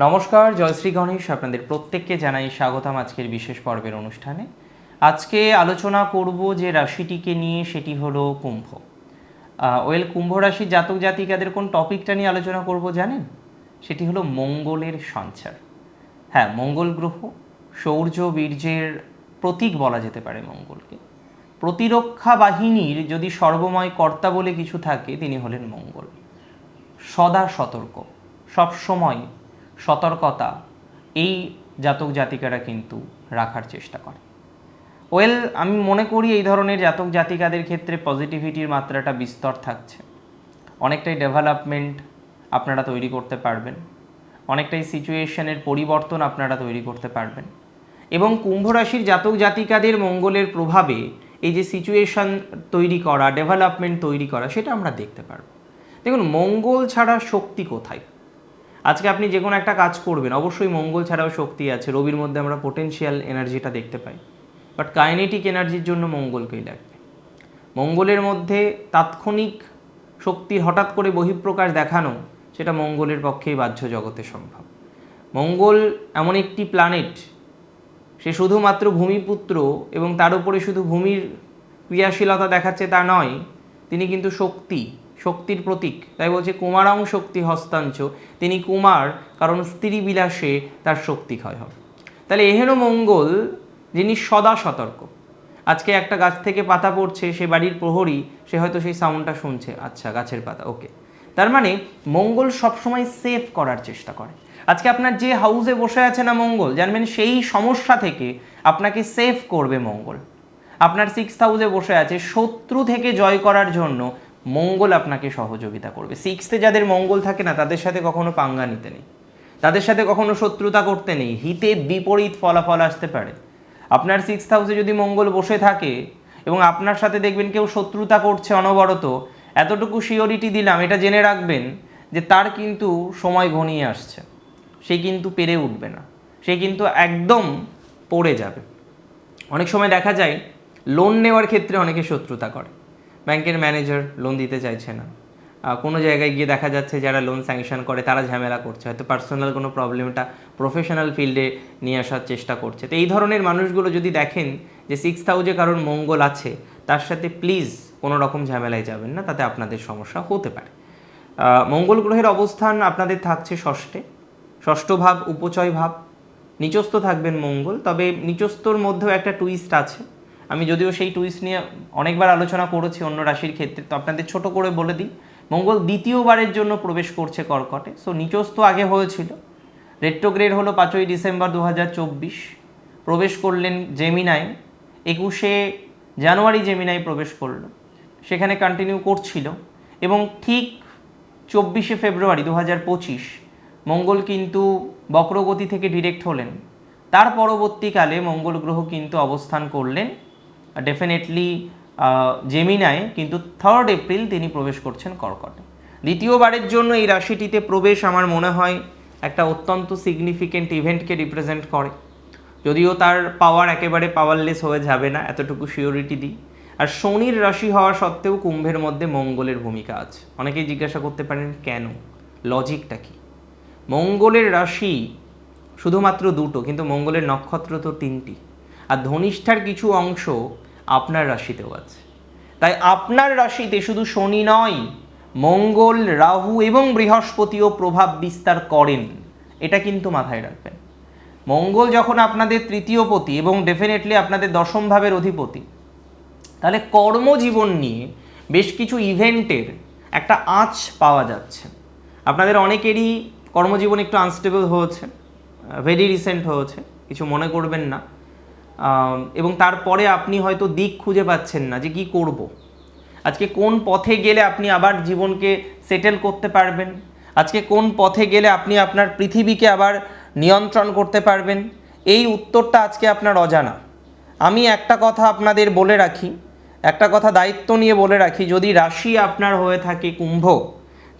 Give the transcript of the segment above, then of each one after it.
নমস্কার জয়শ্রী গণেশ। আপনাদের প্রত্যেককে জানাই স্বাগতম আজকের বিশেষ পর্বের অনুষ্ঠানে। আজকে আলোচনা করব যে রাশিটিকে নিয়ে, সেটি হলো কুম্ভ। ওয়েল, কুম্ভ রাশির জাতক জাতিকাদের কোন টপিকটা নিয়ে আলোচনা করব জানেন? সেটি হলো মঙ্গলের সঞ্চার। হ্যাঁ মঙ্গল গ্রহ শৌর্য বীর্যের প্রতীক বলা যেতে পারে মঙ্গলকে। প্রতিরক্ষা বাহিনীর যদি সর্বময় কর্তা বলে কিছু থাকে, তিনি হলেন মঙ্গল। সদা সতর্ক সব সময় সতর্কতা এই জাতক জাতিকারা কিন্তু রাখার চেষ্টা করে। ওয়েল, আমি মনে করি এই ধরনের জাতক জাতিকাদের ক্ষেত্রে পজিটিভিটির মাত্রাটা বিস্তর থাকছে। অনেকটাই ডেভেলপমেন্ট আপনারা তৈরি করতে পারবেন। অনেকটাই সিচুয়েশনের পরিবর্তন আপনারা তৈরি করতে পারবেন। এবং কুম্ভ রাশির জাতক জাতিকাদের মঙ্গলের প্রভাবে এই যে সিচুয়েশন তৈরি করা ডেভেলপমেন্ট তৈরি করা, সেটা আমরা দেখতে পারব। দেখুন, মঙ্গল ছাড়া শক্তি কোথায়? আজকে আপনি যে কোনো একটা কাজ করবেন, অবশ্যই মঙ্গল ছাড়াও শক্তি আছে, রবির মধ্যে আমরা পোটেনশিয়াল এনার্জিটা দেখতে পাই। বাট কাইনেটিক এনার্জির জন্য মঙ্গলকেই লাগবে। মঙ্গলের মধ্যে তাৎক্ষণিক শক্তির হঠাৎ করে বহিঃপ্রকাশ দেখানো, সেটা মঙ্গলের পক্ষেই বাহ্য জগতে সম্ভব। মঙ্গল এমন একটি প্ল্যানেট সে শুধুমাত্র ভূমিপুত্র এবং তার উপরে শুধু ভূমির ক্রিয়াশীলতা দেখাচ্ছে তা নয়, তিনি কিন্তু শক্তি। শক্তির প্রতীক। তাই বলছে, কুমারাং শক্তি হস্তাঞ্চ। তিনি কুমার, কারণ স্ত্রী বিলাসে তার শক্তি ক্ষয় হবে তাহলে এহেন মঙ্গল, যিনি সদা সতর্ক। আজকে একটা গাছ থেকে পাতা পড়ছে, সে বাড়ির প্রহরী, সে হয়তো সেই সাউন্ডটা শুনছে। আচ্ছা গাছের পাতা, ওকে। তার মানে মঙ্গল সবসময় সেভ করার চেষ্টা করে। আজকে আপনার যে হাউসে বসে আছে না মঙ্গল, জানবেন সেই সমস্যা থেকে আপনাকে সেভ করবে মঙ্গল। আপনার সিক্স হাউসে বসে আছে, শত্রু থেকে জয় করার জন্য মঙ্গল আপনাকে সহযোগিতা করবে। সিক্সতে যাদের মঙ্গল থাকে না, তাদের সাথে কখনো পাঙ্গা নিতে নেই। তাদের সাথে কখনো শত্রুতা করতে নেই। হিতে বিপরীত ফলাফল আসতে পারে। আপনার সিক্স হাউসে যদি মঙ্গল বসে থাকে এবং আপনার সাথে দেখবেন কেউ শত্রুতা করছে অনবরত, এতটুকু শিওরিটি দিলাম, এটা জেনে রাখবেন যে তার কিন্তু সময় ঘনিয়ে আসছে। সে কিন্তু পেরে উঠবে না। সে কিন্তু একদম পড়ে যাবে। অনেক সময় দেখা যায় লোন নেওয়ার ক্ষেত্রে অনেকে শত্রুতা করে। ব্যাংকের ম্যানেজার লোন দিতে চাইছে না। কোনো জায়গায় গিয়ে দেখা যাচ্ছে যারা লোন স্যাংশন করে, তারা ঝামেলা করছে। হয়তো পার্সোনাল কোনো প্রবলেমটা প্রফেশনাল ফিল্ডে নিয়ে আসার চেষ্টা করছে। তো এই ধরনের মানুষগুলো যদি দেখেন যে সিক্স হাউজে কারোর মঙ্গল আছে, তার সাথে প্লিজ কোনো রকম ঝামেলায় যাবেন না, তাতে আপনাদের সমস্যা হতে পারে। মঙ্গল গ্রহের অবস্থান আপনাদের থাকছে ষষ্ঠে। ষষ্ঠ ভাব, উপচয় ভাব। নিচস্থ থাকবেন মঙ্গল, তবে নিচস্থর মধ্যেও একটা টুইস্ট আছে। আমি যদিও সেই টুইস্ট নিয়ে অনেকবার আলোচনা করেছি অন্য রাশির ক্ষেত্রে, তো আপনাদের ছোট করে বলে দিই। মঙ্গল দ্বিতীয়বারের জন্য প্রবেশ করছে কর্কটে সো নিচস্থ আগে হয়েছিল। রেট্রোগ্রেড হলো পাঁচই ডিসেম্বর দু হাজার চব্বিশ। প্রবেশ করলেন জেমিনায় একুশে জানুয়ারি জেমিনায় প্রবেশ করল। সেখানে কন্টিনিউ করছিল এবং ঠিক চব্বিশে ফেব্রুয়ারি দু হাজার পঁচিশ মঙ্গল কিন্তু বক্রগতি থেকে ডিরেক্ট হলেন। তার পরবর্তীকালে মঙ্গল গ্রহ কিন্তু অবস্থান করলেন ডেফিনেটলি জেমিনায় কিন্তু থার্ড এপ্রিল তিনি প্রবেশ করছেন কর্কটে। দ্বিতীয়বারের জন্য এই রাশিটিতে প্রবেশ আমার মনে হয় একটা অত্যন্ত সিগনিফিকেন্ট ইভেন্টকে রিপ্রেজেন্ট করে। যদিও তার পাওয়ার একেবারে পাওয়ারলেস হয়ে যাবে না, এতটুকু সিওরিটি দিই। আর শনির রাশি হওয়া সত্ত্বেও কুম্ভের মধ্যে মঙ্গলের ভূমিকা আছে। অনেকেই জিজ্ঞাসা করতে পারেন, কেন? লজিকটা কি? মঙ্গলের রাশি শুধুমাত্র দুটো, কিন্তু মঙ্গলের নক্ষত্র তো তিনটি। আর ধনিষ্ঠার কিছু অংশ আপনার রাশিতেও আছে। তাই আপনার রাশিতে শুধু শনি নয়, মঙ্গল, রাহু এবং বৃহস্পতিও প্রভাব বিস্তার করেন। এটা কিন্তু মাথায় রাখবেন। মঙ্গল যখন আপনাদের তৃতীয় পতি এবং ডেফিনেটলি আপনাদের দশম ভাবের অধিপতি, তাহলে কর্মজীবন নিয়ে বেশ কিছু ইভেন্টের একটা আঁচ পাওয়া যাচ্ছে। আপনাদের অনেকেরই কর্মজীবন একটু আনস্টেবল হয়েছে ভেরি রিসেন্ট হয়েছে, কিছু মনে করবেন না। এবং তারপরে আপনি হয়তো দিক খুঁজে পাচ্ছেন না যে কি করব। আজকে কোন পথে গেলে আপনি আবার জীবনকে সেটেল করতে পারবেন? আজকে কোন পথে গেলে আপনি আপনার পৃথিবীকে আবার নিয়ন্ত্রণ করতে পারবেন? এই উত্তরটা আজকে আপনার অজানা। আমি একটা কথা আপনাদের বলে রাখি, একটা কথা দায়িত্ব নিয়ে বলে রাখি, যদি রাশি আপনার হয়ে থাকে কুম্ভ,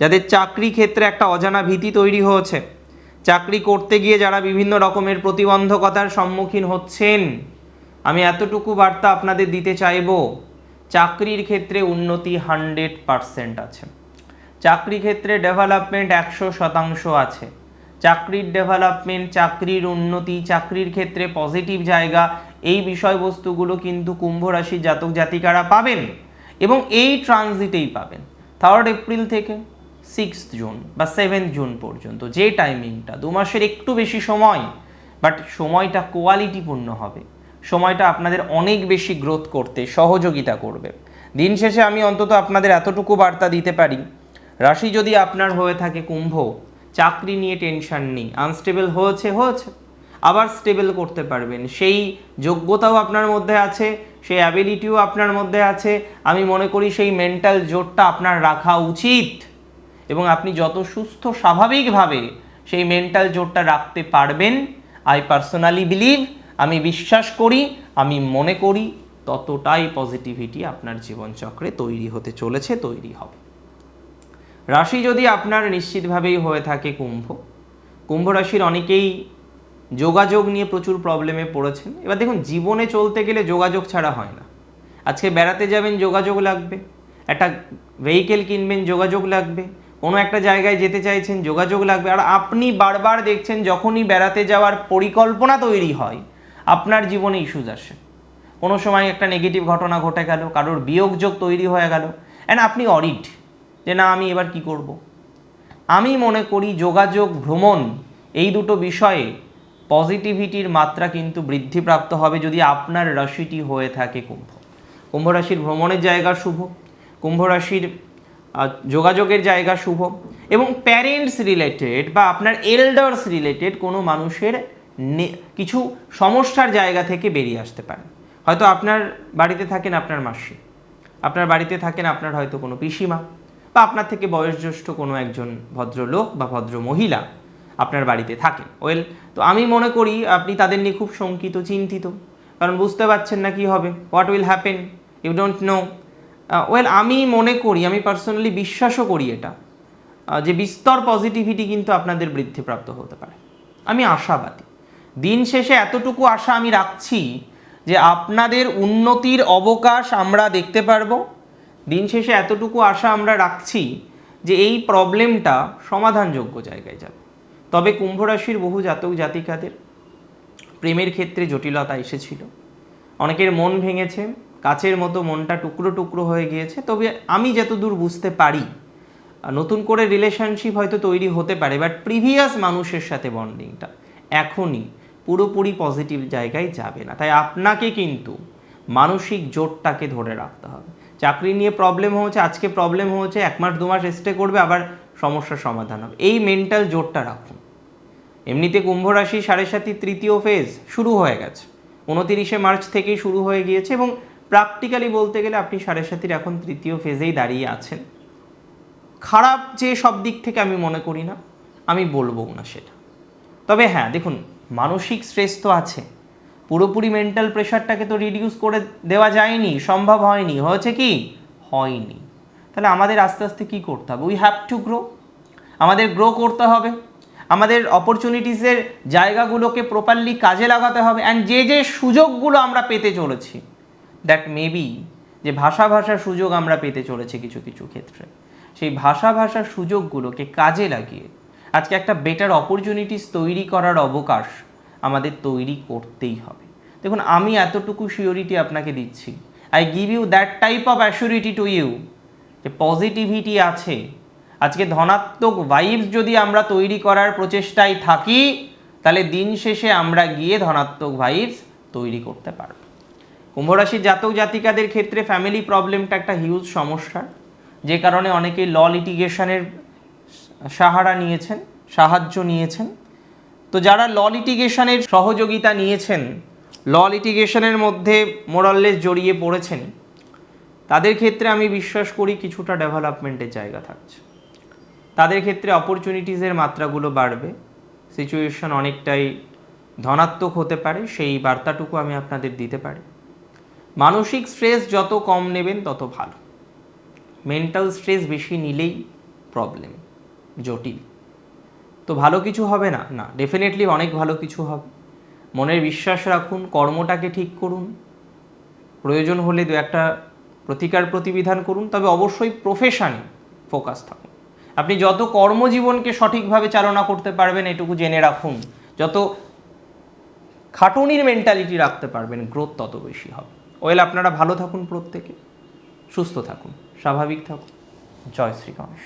যাদের চাকরি ক্ষেত্রে একটা অজানা ভীতি তৈরি হয়েছে চাকরি করতে গিয়ে যারা বিভিন্ন রকমের প্রতিবন্ধকতার সম্মুখীন হচ্ছেন, আমি এতটুকু বার্তা আপনাদের দিতে চাইব, চাকরির ক্ষেত্রে উন্নতি হান্ড্রেড পারসেন্ট আছে। চাকরি ক্ষেত্রে ডেভেলপমেন্ট একশো শতাংশ আছে। চাকরির ডেভেলপমেন্ট, চাকরির উন্নতি, চাকরির ক্ষেত্রে পজিটিভ জায়গা, এই বিষয়বস্তুগুলো কিন্তু কুম্ভ রাশির জাতক জাতিকারা পাবেন এবং এই ট্রানজিটেই পাবেন। থার্ড এপ্রিল থেকে সিক্স জুন বা সেভেন্থ জুন পর্যন্ত, যে টাইমিংটা দু মাসের একটু বেশি সময় বাট সময়টা কোয়ালিটিপূর্ণ হবে। সময়টা আপনাদের অনেক বেশি গ্রোথ করতে, সহযোগিতা করবে। দিন শেষে আমি অন্তত আপনাদের এতটুকু বার্তা দিতে পারি, রাশি যদি আপনার হয়ে থাকে কুম্ভ, চাকরি নিয়ে টেনশন নেই আনস্টেবল হয়েছে হয়েছে। আবার স্টেবল করতে পারবেন। সেই যোগ্যতাও আপনার মধ্যে আছে, সেই অ্যাবিলিটিও আপনার মধ্যে আছে। আমি মনে করি সেই মেন্টাল জোরটা আপনার রাখা উচিত। এবং আপনি যত সুস্থ স্বাভাবিকভাবে সেই মেন্টাল জোরটা রাখতে পারবেন আই পার্সোনালি বিলিভ আমি বিশ্বাস করি, আমি মনে করি ততটাই পজিটিভিটি আপনার জীবনচক্রে তৈরি হতে চলেছে, তৈরি হবে। রাশি যদি আপনার নিশ্চিতভাবেই হয়ে থাকে কুম্ভ কুম্ভ রাশির অনেকেই যোগাযোগ নিয়ে প্রচুর প্রবলেমে পড়েছেন। এবার দেখুন, জীবনে চলতে গেলে যোগাযোগ ছাড়া হয় না। আজকে বেড়াতে যাবেন, যোগাযোগ লাগবে। একটা ভেহিকেল কিনবেন, যোগাযোগ লাগবে। কোনো একটা জায়গায় যেতে চাইছেন, যোগাযোগ লাগবে। আর আপনি বারবার দেখছেন যখনই বেড়াতে যাওয়ার পরিকল্পনা তৈরি হয়, আপনার জীবনে ইস্যুজ আসে। কোনো সময় একটা নেগেটিভ ঘটনা ঘটে গেল, কারোর বিয়োগযোগ তৈরি হয়ে গেল অ্যান্ড আপনি অডিট যে না, আমি এবার কি করব। আমি মনে করি যোগাযোগ, ভ্রমণ এই দুটো বিষয়ে পজিটিভিটির মাত্রা কিন্তু বৃদ্ধিপ্রাপ্ত হবে যদি আপনার রাশিটি হয়ে থাকে কুম্ভ। কুম্ভ রাশির ভ্রমণের জায়গা শুভ, কুম্ভ রাশির যোগাযোগের জায়গা শুভ এবং প্যারেন্টস রিলেটেড বা আপনার এল্ডার্স রিলেটেড কোনো মানুষের কিছু সমস্যার জায়গা থেকে বেরিয়ে আসতে পারে। হয়তো আপনার বাড়িতে থাকেন আপনার মাসি, আপনার বাড়িতে থাকেন আপনার হয়তো কোনো পিসিমা বা আপনার থেকে বয়োজ্যেষ্ঠ কোনো একজন ভদ্রলোক বা ভদ্র মহিলা আপনার বাড়িতে থাকেন। ওয়েল তো আমি মনে করি আপনি তাদের নিয়ে খুব শঙ্কিত, চিন্তিত। কারণ বুঝতে পারছেন না কি হবে what will happen you don't know well আমি মনে করি, আমি পার্সোনালি বিশ্বাসও করি এটা যে বিস্তর পজিটিভিটি কিন্তু আপনাদের বৃদ্ধিপ্রাপ্ত হতে পারে। আমি আশাবাদী। দিন শেষে এতটুকু আশা আমি রাখছি যে আপনাদের উন্নতির অবকাশ আমরা দেখতে পারব। দিন শেষে এতটুকু আশা আমরা রাখছি যে এই প্রবলেমটা সমাধানযোগ্য জায়গায় যাবে। তবে কুম্ভ রাশির বহু জাতক জাতিকাদের প্রেমের ক্ষেত্রে জটিলতা এসেছিল। অনেকের মন ভেঙেছে কাচের মতো মনটা টুকরো টুকরো হয়ে গিয়েছে। তবে আমি যতদূর বুঝতে পারি, নতুন করে রিলেশনশিপ হয়তো তৈরি হতে পারে বাট প্রিভিয়াস মানুষের সাথে বন্ডিংটা এখনই পুরোপুরি পজিটিভ জায়গায় যাবে না। তাই আপনাকে কিন্তু মানসিক জোরটাকে ধরে রাখতে হবে। চাকরি নিয়ে প্রবলেম হচ্ছে আজকে প্রবলেম হচ্ছে এক মাস, দু মাস স্টে করবে, আবার সমস্যার সমাধান হবে। এই মেন্টাল জোরটা রাখুন। এমনিতে কুম্ভ রাশি সাড়ে সাতি তৃতীয় ফেজ শুরু হয়ে গেছে। উনতিরিশে মার্চ থেকেই শুরু হয়ে গিয়েছে এবং প্র্যাকটিক্যালি বলতে গেলে আপনি সাড়ে সাতির এখন তৃতীয় ফেজেই দাঁড়িয়ে আছেন। খারাপ যে সব দিক থেকে আমি মনে করি না, আমি বলব না সেটা। তবে হ্যাঁ দেখুন, মানসিক স্ট্রেস তো আছে। পুরোপুরি মেন্টাল প্রেশারটাকে তো রিডিউস করে দেওয়া যায়নি, সম্ভব হয়নি। হয়েছে কি? হয়নি। তাহলে আমাদের আস্তে আস্তে কী করতে হবে? উই হ্যাভ টু গ্রো আমাদের গ্রো করতে হবে। আমাদের অপরচুনিটিসের জায়গাগুলোকে প্রপারলি কাজে লাগাতে হবে। অ্যান্ড যে যে সুযোগগুলো আমরা পেতে চলেছি দ্যাট মেবি যে ভাষা ভাষার সুযোগ আমরা পেতে চলেছি কিছু কিছু ক্ষেত্রে। সেই ভাষা ভাষার সুযোগগুলোকে কাজে লাগিয়ে আজকে একটা বেটার অপরচুনিটিস তৈরি করার অবকাশ আমাদের তৈরি করতেই হবে। দেখুন, আমি এতটুকু শিওরিটি আপনাকে দিচ্ছি। I give you that type of assurity to you যে পজিটিভিটি আছে। আজকে ধনাত্মক ভাইবস যদি আমরা তৈরি করার প্রচেষ্টায় থাকি, তাহলে দিন শেষে আমরা গিয়ে ধনাত্মক ভাইবস তৈরি করতে পারব। কুম্ভ রাশির জাতক জাতিকাদের ক্ষেত্রে ফ্যামিলি প্রবলেমটা একটা হিউজ সমস্যা। যে কারণে অনেকে ল লিটিগেশনের সাহারা নিয়েছেন, সাহায্য নিয়েছেন। তো যারা ল লিটিগেশনের সহযোগিতা নিয়েছেন ল লিটিগেশনের মধ্যে মোরাললেস জড়িয়ে পড়েছেন, তাদের ক্ষেত্রে আমি বিশ্বাস করি কিছুটা ডেভেলপমেন্টের জায়গা থাকছে। তাদের ক্ষেত্রে অপরচুনিটিসের মাত্রাগুলো বাড়বে। সিচুয়েশন অনেকটাই ধনাত্মক হতে পারে, সেই বার্তাটুকু আমি আপনাদের দিতে পারি। মানসিক স্ট্রেস যত কম নেবেন, তত ভালো। মেন্টাল স্ট্রেস বেশি নিলেই প্রবলেম জটিল। তো ভালো কিছু হবে না? না ডেফিনেটলি অনেক ভালো কিছু হবে। মনের বিশ্বাস রাখুন, কর্মটাকে ঠিক করুন। প্রয়োজন হলে দু একটা প্রতিকার প্রতিবিধান করুন, তবে অবশ্যই প্রফেশনে ফোকাস থাকুন। আপনি যত কর্মজীবনকে সঠিকভাবে চালনা করতে পারবেন, এটুকু জেনে রাখুন। যত খাটুনির মেন্টালিটি রাখতে পারবেন গ্রোথ তত বেশি হবে। ওয়েল আপনারা ভালো থাকুন প্রত্যেকে। সুস্থ থাকুন স্বাভাবিক থাকুন। জয় শ্রী গণেশ